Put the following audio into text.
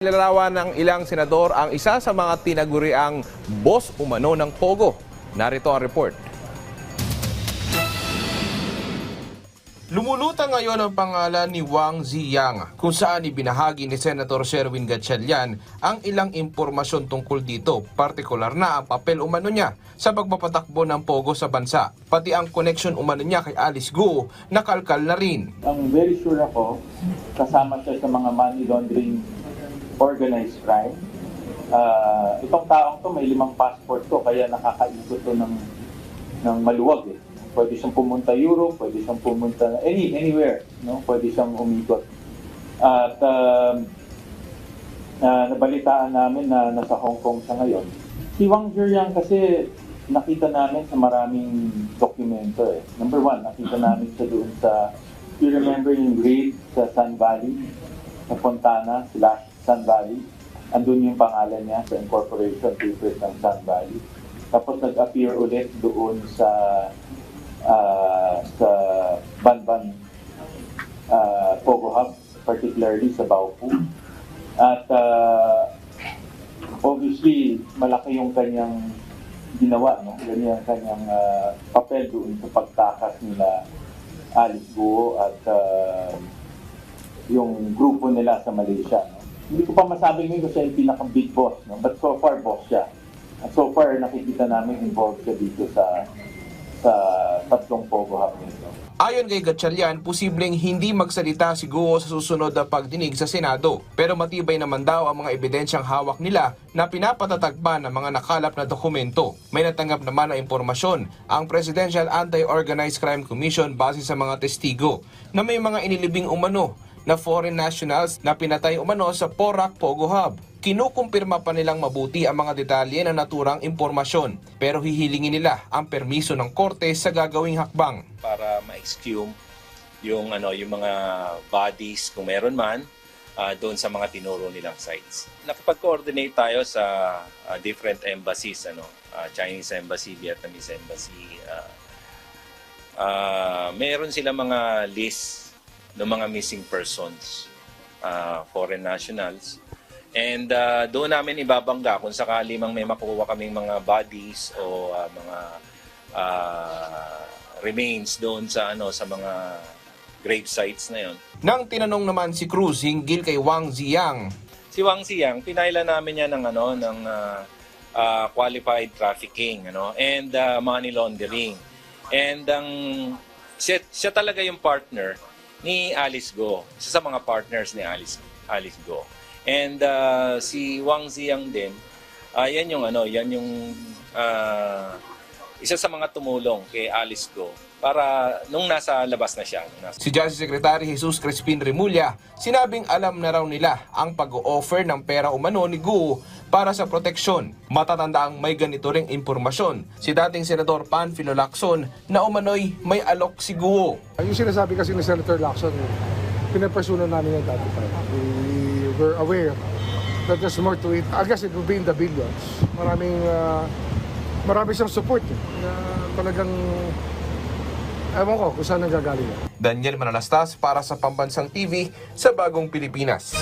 Nilarawan ng ilang senador ang isa sa mga tinaguriang boss umano ng Pogo. Narito ang report. Lumulutang ngayon ang pangalan ni Wang Ziyang kung saan ibinahagi ni Senator Sherwin Gatchalian ang ilang impormasyon tungkol dito, partikular na ang papel umano niya sa pagpapatakbo ng Pogo sa bansa. Pati ang connection umano niya kay Alice Guo nakalkal na rin. ang very sure ako, kasama siya sa mga money laundering organized crime. Ah, itong taong to may limang passport to, kaya nakakaikot to ng, ng maluwag eh. Pwede siyang pumunta Europe, pwede siyang pumunta any, anywhere, no? Pwede siyang umikot. At um, na nabalitaan namin na nasa Hong Kong siya ngayon. Si Wang Jiryang kasi nakita namin sa maraming dokumento eh. Number one, nakita namin siya doon sa, you remember yung raid sa Sun Valley, sa Fontana slash Sun Valley. Andun yung pangalan niya sa incorporation papers ng Sun Valley. Tapos nag-appear ulit doon sa ah, sa Banban uh, Pogo Hub, particularly sa Baupu. At uh, obviously, malaki yung kanyang ginawa, no? Ganyan ang kanyang ah, papel doon sa pagtakas nila Alice Guo at ah, yung grupo nila sa Malaysia. No? Hindi ko pa masabi ngayon kung siya yung pinaka-big boss, no? but so far boss siya. At so far nakikita namin involved siya dito sa sa tatlong Pogo Hub nito. Ayon kay Gatchalian, posibleng hindi magsalita si Guo sa susunod na pagdinig sa Senado. Pero matibay naman daw ang mga ebidensyang hawak nila na pinapatatagpan ng mga nakalap na dokumento. May natanggap naman na impormasyon ang Presidential Anti-Organized Crime Commission base sa mga testigo na may mga inilibing umano na foreign nationals na pinatay umano sa Porac Pogo Hub. Kinukumpirma pa nilang mabuti ang mga detalye ng naturang impormasyon pero hihilingin nila ang permiso ng korte sa gagawing hakbang. para ma-exhume yung ano yung mga bodies kung meron man ah, doon sa mga tinuro nilang sites. Nakipag-coordinate tayo sa ah, different embassies ano, ah, Chinese embassy, Vietnamese embassy. ah, ah, meron sila mga list ng mga missing persons, ah, foreign nationals. And ah, doon namin ibabangga kung sakali mang may makuha kaming mga bodies o ah, mga ah, remains doon sa ano sa mga grave sites na yon. Nang tinanong naman si Cruz hinggil kay Wang Ziyang, Si Wang Xiang, pinailan namin niya ng ano ng ah, ah, qualified trafficking ano and ah, money laundering. And ang siya, siya talaga yung partner ni Alice Go. Isa sa mga partners ni Alice Alice Go. And ah, si Wang Xiang din, ah, yan yung ano, yan yung ah, isa sa mga tumulong kay Alice Go para nung nasa labas na siya. Nasa Si Justice Secretary Jesus Crispin Remulla, sinabing alam na raw nila ang pag-o-offer ng pera umano ni Guo para sa proteksyon. Matatanda ang may ganito ring impormasyon. Si dating Senador Panfilo Lacson na umano'y may alok si Guo. Yung sinasabi kasi ni Senator Lacson, pinapersonan namin yan dati pa. We were aware that there's more to it. I guess it will be in the billions. Maraming, uh, marami siyang support eh, na talagang, ewan ko kung saan nanggagaling yan. Daniel Manalastas para sa Pambansang TV sa Bagong Pilipinas.